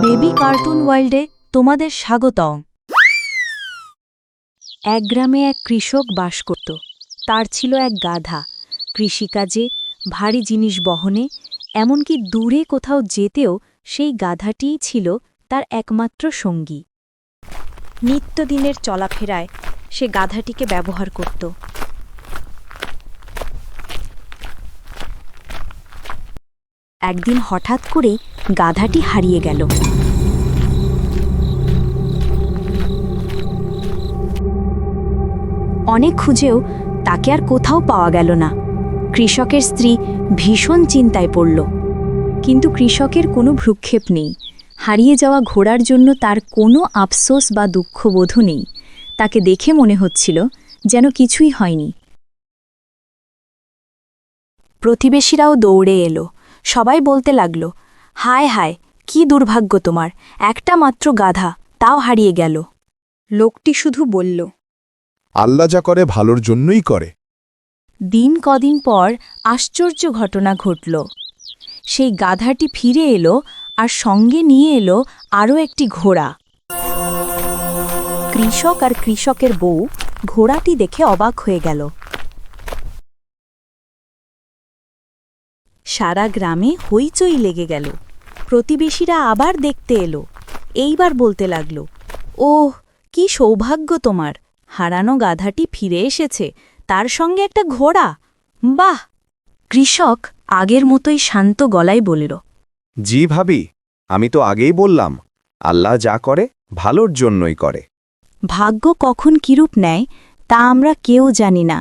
Baby cartoon ওয়ার্ল্ডে তোমাদের স্বাগতম। এক গ্রামে এক কৃষক বাস করত। তার ছিল এক গাধা। কৃষিকাজে ভারী জিনিস বহনে, এমনকি দূরে কোথাও যেতেও সেই গাধাটিই ছিল তার একমাত্র সঙ্গী। নিত্যদিনের চলাফেরায় সে গাধাটিকে ব্যবহার করত। একদিন হঠাৎ করেই গাধাটি হারিয়ে গেল। অনেক খুঁজেও তাকে আর কোথাও পাওয়া গেল না। কৃষকের স্ত্রী ভীষণ চিন্তায় পড়ল। কিন্তু কৃষকের কোনো ভ্রুক্ষেপ নেই। হারিয়ে যাওয়া ঘোড়ার জন্য তার কোনো আফসোস বা দুঃখবোধও নেই। তাকে দেখে মনে হচ্ছিল যেন কিছুই হয়নি। প্রতিবেশীরাও দৌড়ে এলো। সবাই বলতে লাগল হায় হায় কি দুর্ভাগ্য তোমার একটা মাত্র গাধা তাও হারিয়ে গেল। লোকটি শুধু বলল আল্লাহ যা করে ভালোর জন্যই করে। দিন কদিন পর আশ্চর্য ঘটনা ঘটল। সেই গাধাটি ফিরে এলো আর সঙ্গে নিয়ে এলো আরও একটি ঘোড়া। কৃষক আর কৃষকের বউ ঘোড়াটি দেখে অবাক হয়ে গেল। সারা গ্রামে হইচই লেগে গেল। প্রতিবেশীরা আবার দেখতে এলো। এইবার বলতে লাগল ওহ কি সৌভাগ্য তোমার। হারানো গাধাটি ফিরে এসেছে। তার সঙ্গে একটা ঘোড়া। বাহ! কৃষক আগের মতোই শান্ত গলায় বলিল জি ভাবি আমি তো আগেই বললাম আল্লাহ যা করে ভালোর জন্যই করে। ভাগ্য কখন কিরূপ নেয় তা আমরা কেউ জানি না।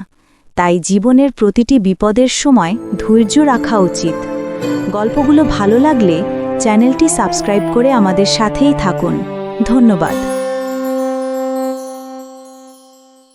তাই জীবনের প্রতিটি বিপদের সময় ধৈর্য রাখা উচিত। গল্পগুলো ভালো লাগলে চ্যানেলটি সাবস্ক্রাইব করে আমাদের সাথেই থাকুন। ধন্যবাদ।